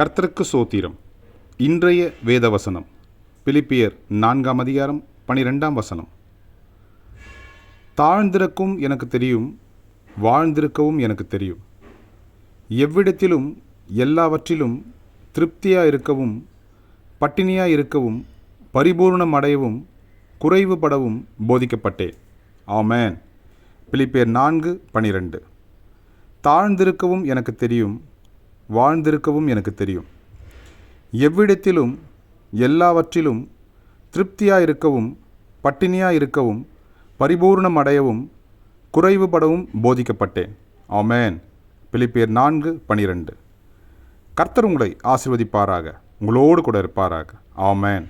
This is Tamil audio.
கர்த்தருக்கு சோத்திரம். இன்றைய வேதவசனம். பிலிப்பியர் நான்காம் அதிகாரம் பனிரெண்டாம் வசனம். தாழ்ந்திருக்கும் எனக்கு தெரியும் வாழ்ந்திருக்கவும் எனக்கு தெரியும். எவ்விடத்திலும் எல்லாவற்றிலும் திருப்தியாக இருக்கவும் பட்டினியாக இருக்கவும் பரிபூர்ணம் அடையவும் குறைவுபடவும் போதிக்கப்பட்டேன். ஆமேன். பிலிப்பியர் நான்கு பனிரெண்டு. தாழ்ந்திருக்கவும் எனக்கு தெரியும் வாழ்ந்திருக்கவும் எனக்கு தெரியும். எவ்விடத்திலும் எல்லாவற்றிலும் திருப்தியாக இருக்கவும் பட்டினியாக இருக்கவும் பரிபூர்ணம் அடையவும் குறைவுபடவும் போதிக்கப்பட்டேன். ஆமேன். பிலிப்பியர் நான்கு பனிரெண்டு. கர்த்தர் உங்களை ஆசிர்வதிப்பாராக. உங்களோடு கூட இருப்பாராக. ஆமேன்.